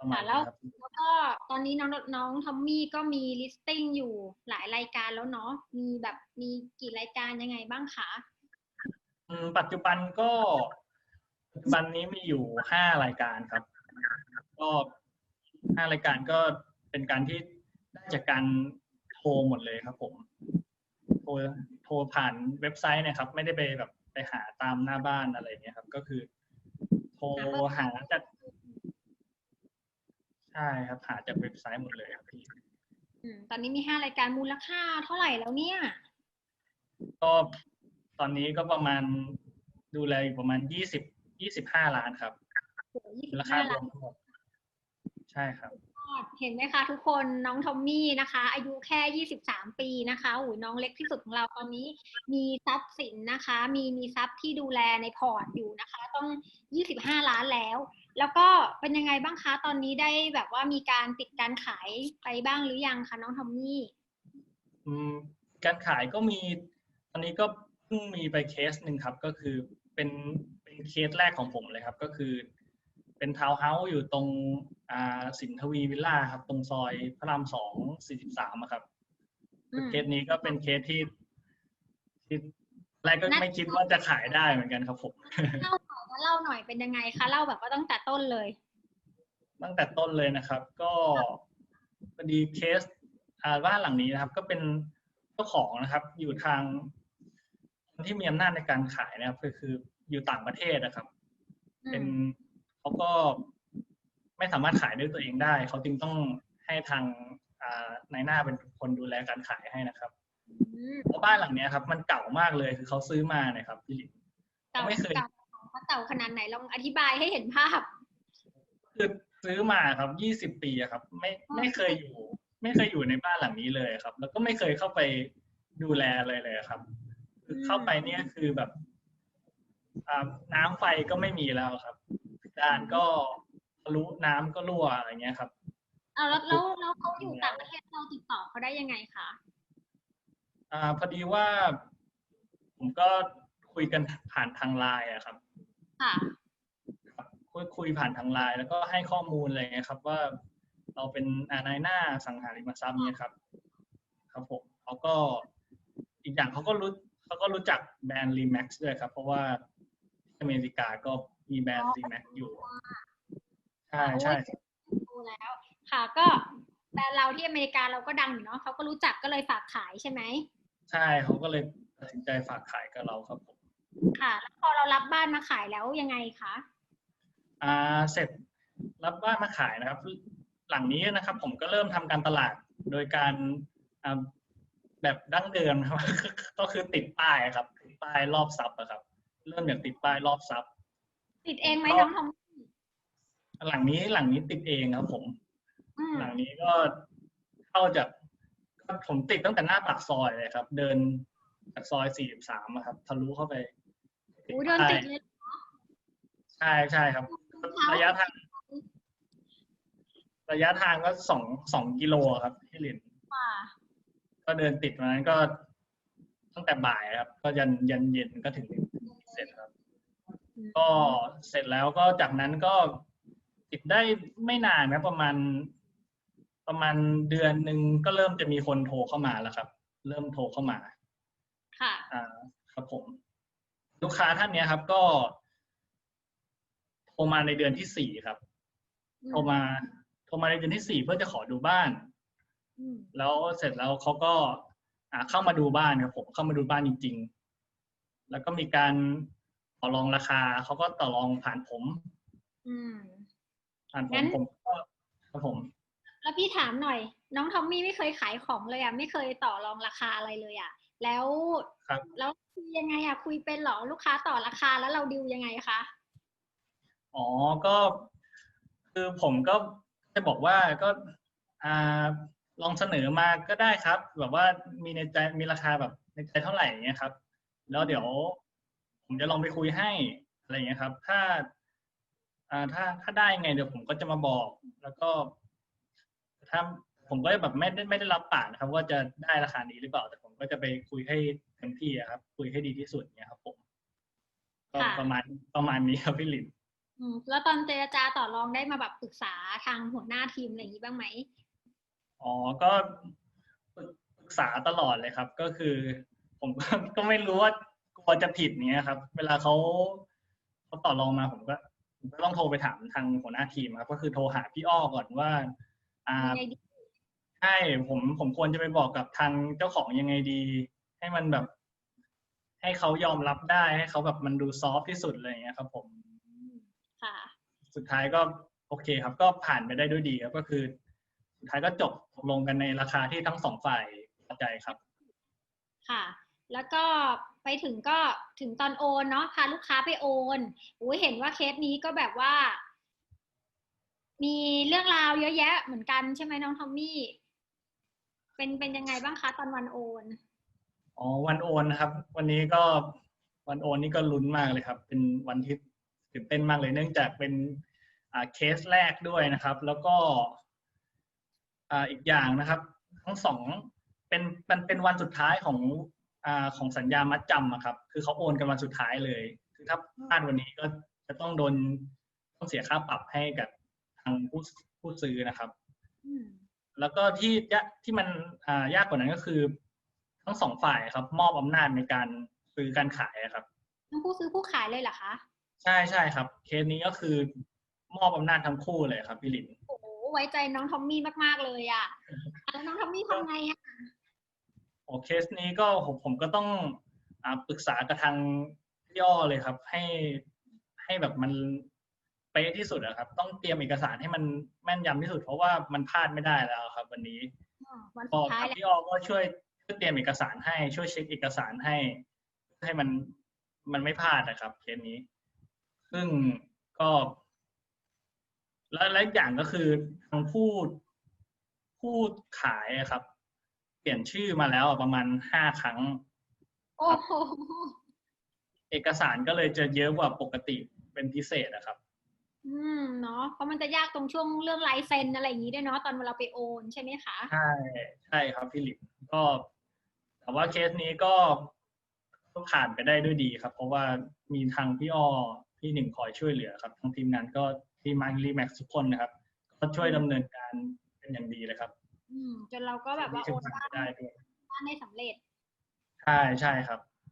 ประมาณค่ะแล้วนี้ครับแล้วก็ตอนนี้น้องน้องทอมมี่ก็มี listing อยู่หลายรายการแล้วเนาะมีแบบมีกี่รายการยังไงบ้างคะอืมปัจจุบันก็ปัจจุบันนี้มีอยู่ห้ารายการครับ ก็ห้ารายการก็เป็นการที่ได้จากการโทรหมดเลยครับ ผม โทรโทรผ่านเว็บไซต์เนะครับ ไม่ได้ไปแบบไปหาตามหน้าบ้านอะไรเงี้ยครับ ก็คือ โทรหาจาก ใช่ครับหาจากเว็บไซต์หมดเลยครับพี่อืมตอนนี้มีห้ารายการมูลค่าเท่าไหร่แล้วเนี่ย ก็ตอนนี้ก็ประมาณดูแลอยู่ประมาณยี่สิบยี่สิบห้าล้านครับโอ้โหยี่สิมูบลค่าห้ารล้าวนมทั้งหมดใช่ครับเห็นไหมคะทุกคนน้องทอมมี่นะคะ อายุแค่ยี่สิบสามปีนะคะอุ้ยน้องเล็กที่สุดของเราตอนนี้ มีทรัพย์สินนะคะ มีมีทรัพย์ที่ดูแลในพอร์ตอยู่นะคะ ต้องยี่สิบห้าล้านแล้ว แล้วก็เป็นยังไงบ้างคะ ตอนนี้ได้แบบว่ามีการปิดการขายไปบ้างหรือยังคะน้องทอมมี่อืมการขายก็มี ตอนนี้ก็เพิ่งมีไปเคสหนึ่งครับ ก็คือเป็นเป็นเคสแรกของผมเลยครับ ก็คือ เป็นทาวน์เฮาส์อยู่ตรงอ่าสินทวีวิลล่าครับ ตรงซอยพระรามสองสี่สิบสามครับอืมเคสนี้ก็เป็นเคสที่ที่แรกก็น่าไม่คิดว่าจะขายได้เหมือนกันครับผมเล่าหน่อยว่า เล่าหน่อยเป็นยังไงคะเล่าแบบว่าตั้งแต่ต้นเลย ตั้งแต่ต้นเลยนะครับ ก็พอดีเคสอ่าบ้านหลังนี้นะครับ ก็เป็นเจ้าของนะครับ อยู่ทางคนที่มีอำนาจในการขายนะครับก็คืออยู่ต่างประเทศนะครับอืเป็นมเขาก็ไม่สามารถขายด้วยตัวเองได้ เขาจึงต้องให้ทางอ่านายหน้าเป็นคนดูแลการขายให้นะครับอืมเพราะบ้านหลังเนี้ยครับ มันเก่ามากเลยคือเขาซื้อมาเนี่ยครับพี่หลินเก่าไม่เคย เก่าเขาเก่าขนาดไหนลองอธิบายให้เห็นภาพ คือซื้อมาครับยี่สิบปีอะครับ ไม่ไม่เคยอยู่ ไม่เคยอยู่ในบ้านหลังนี้เลยครับ แล้วก็ไม่เคยเข้าไปดูแลเลยเลยครับ คือเข้าไปเนี่ยคือแบบอ่าน้ำไฟก็ไม่มีแล้วครับด้านก็ทะลุน้ำก็รั่วอะไรเงี้ยครับ เอาแล้วแล้วแล้วเขาอยู่ต่างประเทศเราติดต่อเขาได้ยังไงคะอ่าพอดีว่า ผมก็คุยกันผ่านทางไลน์อะครับ ค่ะครับคุยคุยผ่านทางไลน์แล้วก็ให้ข้อมูลอะไรเงี้ยครับ ว่าเราเป็นอ่านายหน้าสังหาริมทรัพย์เนี่ยครับ ครับผมเขาก็อีกอย่างเขาก็รู้เขาก็รู้จักแบรนด์ Remax ด้วยครับ เพราะว่าที่อเมริกาก็มีแบรนด์ Remax อยู่ใช่ใช่ดูแล้ว ค่ะก็แบรนด์เราที่อเมริกาเราก็ดังอยู่เนาะเขาก็รู้จักก็เลยฝากขายใช่ไหมใช่เขาก็เลยตัดสินใจฝากขายกับเราครับผม ค่ะแล้วพอเรารับบ้านมาขายแล้วยังไงคะอ่าเสร็จรับบ้านมาขายนะครับ หลังนี้นะครับ ผมก็เริ่มทำการตลาดโดยการอ่าแบบดั้งเดิมครับ ก็คือติดป้ายครับติดป้ายรอบซับอะครับ เริ่มจากติดป้ายรอบซับติดเองไหมก็น้องทอมหลังนี้หลังนี้ติดเองครับ ผมอืมหลังนี้ก็เข้าจากก็ผมติดตั้งแต่หน้าปากซอยเลยครับ เดินจากซอย43ครับทะลุเข้าไป โอ้ยเดินติดเลยใช่ใช่ครับ ระยะทาง ระยะทางก็สองสองกิโลครับพี่ลินค่ะก็เดินติดมานั้นก็ตั้งแต่บ่ายครับ ก็ยันยันเย็นก็ถึงเสร็จครับ ก็เสร็จแล้วก็จากนั้นก็ติดได้ไม่นานนะประมาณ ประมาณเดือนหนึ่งก็เริ่มจะมีคนโทรเข้ามาแล้วครับ เริ่มโทรเข้ามา ค่ะ อ่า ครับผม ลูกค้าท่านเนี้ยครับก็โทรมาในเดือนที่สี่ครับ โทรมาโทรมาในเดือนที่สี่เพื่อจะขอดูบ้านอืมแล้วเสร็จแล้วเขาก็อ่าเข้ามาดูบ้านครับผมเข้ามาดูบ้านจริง ๆ แล้วก็มีการต่อรองราคาเขาก็ต่อรองผ่านผมอืมผ่านผงั้มนผมก็ครับผม แล้วพี่ถามหน่อย น้องทอมมี่ไม่เคยขายของเลยอะ ไม่เคยต่อรองราคาอะไรเลยอะ แล้วครับแล้วคุยยังไงอะคุยเป็นเหรอลูกค้าต่อราคาแล้วเราดิวยังไงคะอ๋อก็คือผมก็จะบอกว่าก็อ่าลองเสนอมาก็ได้ครับ แบบว่ามีในใจมีราคาแบบในใจเท่าไหร่อย่างเงี้ยครับ แล้วเดี๋ยว ผมจะลองไปคุยให้อะไรอย่างเงี้ยครับ ถ้า อ่าถ้าถ้าได้ไงเดี๋ยวผมก็จะมาบอก แล้วก็ถ้า ผมก็แบบไม่ได้ไม่ได้รับปากนะครับ ว่าจะได้ราคานี้หรือเปล่าแต่ผมก็จะไปคุยให้เต็มที่อะครับ คุยให้ดีที่สุดเนี่ยครับผมก็ค่ะประมาณประมาณนี้ครับพี่หลินอืมแล้วตอนเจรจาต่อรองได้มาแบบปรึกษาทางหัวหน้าทีมอะไรอย่างนี้บ้างไหมอ๋อก็ปรึกษาตลอดเลยครับ ก็คือ ผมก็ก็ไม่รู้ว่ากลัวจะผิดเนี้ยครับ เวลาเขาเขาต่อรองมาผมก็ผมก็ต้องโทรไปถามทางหัวหน้าทีมครับ ก็คือโทรหาพี่อ้อก่อนว่า อ่ายังไงดี ใช่ผมผมควรจะไปบอกกับทางเจ้าของยังไงดี ให้มันแบบ ให้เขายอมรับได้ให้เขาแบบมันดูซอฟต์ที่สุดอะไรอย่างเงี้ยครับ ผมค่ะ สุดท้ายก็โอเคครับ ก็ผ่านไปได้ด้วยดีครับก็คือ สุดท้ายก็จบตกลงกันในราคาที่ทั้งสองฝ่ายพอใจครับ ค่ะ แล้วก็ไปถึงก็ถึงตอนโอนเนาะพาลูกค้าไปโอนอุ้ยเห็นว่าเคสนี้ก็แบบว่า มีเรื่องราวเยอะแยะเหมือนกันใช่ไหมน้องทอมมี่ เป็นเป็นยังไงบ้างคะตอนวันโอน อ๋อวันโอนนะครับ วันนี้ก็วันโอนนี่ก็ลุ้นมากเลยครับ เป็นวันที่ตื่นเต้นมากเลย เนื่องจากเป็นอ่าเคสแรกด้วยนะครับ แล้วก็อ่าอีกอย่างนะครับ ทั้งสองเป็นมันเป็นวันสุดท้ายของอ่าของสัญญามัดจำอะครับ คือเขาโอนกันวันสุดท้ายเลย คือถ้าพลาดวันนี้ก็จะต้องโดนต้องเสียค่าปรับให้กับทางผู้ผู้ซื้อนะครับ แล้วก็ที่ยะที่มันอ่ายากกว่านั้นก็คือ ทั้งสองฝ่ายครับ มอบอำนาจในการซื้อการขายอะครับทั้งผู้ซื้อผู้ขายเลยเหรอคะ ใช่ใช่ครับ เคสนี้ก็คือมอบอำนาจทั้งคู่เลยครับพี่หลินโอ้โหไว้ใจน้องทอมมี่มาก ๆ เลยอะแล้วน้องทอมมี่ทำไงอะโอเคสนี้ก็ผมผมก็ต้องอ่าปรึกษากับทางย่อเลยครับ ให้ให้แบบมัน เป๊ะที่สุดอะครับ ต้องเตรียมเอกสารให้มันแม่นยำที่สุด เพราะว่ามันพลาดไม่ได้แล้วครับ วันนี้อ๋อวันก็สุดท้ายทางแล้วพี่อ้อก็ช่วยช่วยเตรียมเอกสารให้ช่วยเช็คเอกสารให้ ให้มันมันไม่พลาดนะครับเคสนี้ ซึ่งก็ และและอีกอย่างก็คือทางผู้ผู้ขายอะครับ เปลี่ยนชื่อมาแล้วประมาณห้าครั้งโอ้โหเอกสารก็เลยจะเยอะกว่าปกติเป็นพิเศษนะครับ อืมเนาะเพราะมันจะยากตรงช่วงเรื่องลายเซ็นอะไรอย่างนี้ด้วยเนาะตอนเวลาไปโอนใช่ไหมคะใช่ใช่ครับพี่หลิมก็แต่ว่าเคสนี้ก็ก็ผ่านไปได้ด้วยดีครับ เพราะว่ามีทางพี่อ้อพี่หนึ่งคอยช่วยเหลือครับทั้งทีมงานก็ทีมมารีแม็กทุกคนนะครับ ก็ช่วยดำเนินการเป็นอย่างดีเลยครับ อืมจนเราก็แบบว่าโอนที่จะผ่านบ้านไปได้ด้วยบ้านได้สำเร็จใช่ใช่ครับ